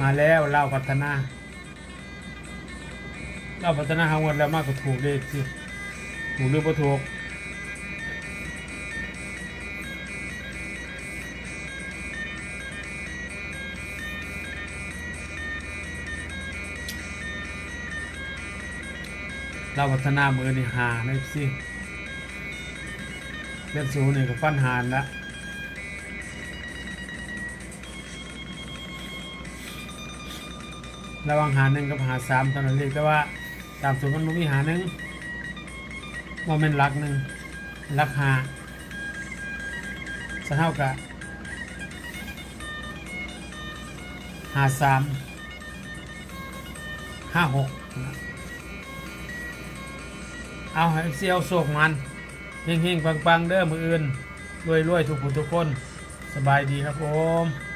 มาแล้วเล่าพัฒนาเล่าพัฒนาหางวดแล้วมากกว่าถูกเลยสิถูกหรือบ่ถูกเล่าพัฒนามือนี่หาเลยสิเล่นสูงนี่ก็ฟันหานละ ระวังหาหนึ่งกับหาสามเท่านั้นเองแต่ว่าตามสูตรมันมีหาหนึ่งว่าเป็นหลักหนึ่งหลักหาจะเท่ากับหาสามห้าหกเอาให้เซียวโศกมันเฮงๆปังๆ เด้อมืออื่นรวยๆทุกผู้ทุกคน สบายดีครับผม